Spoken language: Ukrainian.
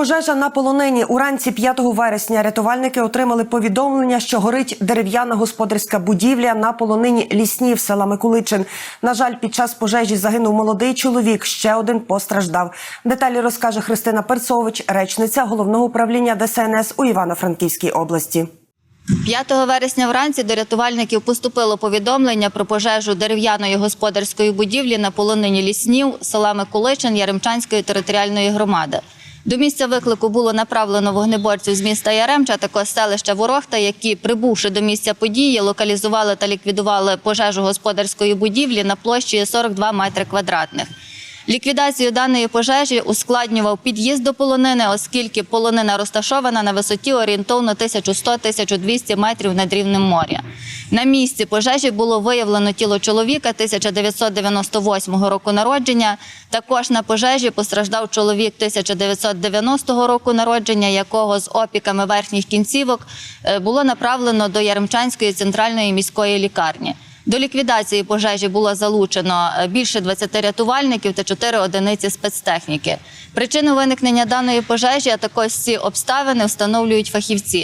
Пожежа на полонині уранці 5 вересня рятувальники отримали повідомлення, що горить дерев'яна господарська будівля на полонині ліснів села Микуличин. На жаль, під час пожежі загинув молодий чоловік. Ще один постраждав. Деталі розкаже Христина Перцович, речниця головного управління ДСНС у Івано-Франківській області. 5 вересня вранці до рятувальників поступило повідомлення про пожежу дерев'яної господарської будівлі на полонині ліснів села Миколичин Яремчанської територіальної громади. До місця виклику було направлено вогнеборців з міста Яремча, також селища Ворохта, які, прибувши до місця події, локалізували та ліквідували пожежу господарської будівлі на площі 42 метри квадратних. Ліквідацію даної пожежі ускладнював під'їзд до полонини, оскільки полонина розташована на висоті орієнтовно 1100-1200 метрів над рівнем моря. На місці пожежі було виявлено тіло чоловіка 1998 року народження. Також на пожежі постраждав чоловік 1990 року народження, якого з опіками верхніх кінцівок е, було направлено до Яремчанської центральної міської лікарні. До ліквідації пожежі було залучено е, більше 20 рятувальників та 4 одиниці спецтехніки. Причину виникнення даної пожежі, а також ці обставини встановлюють фахівці.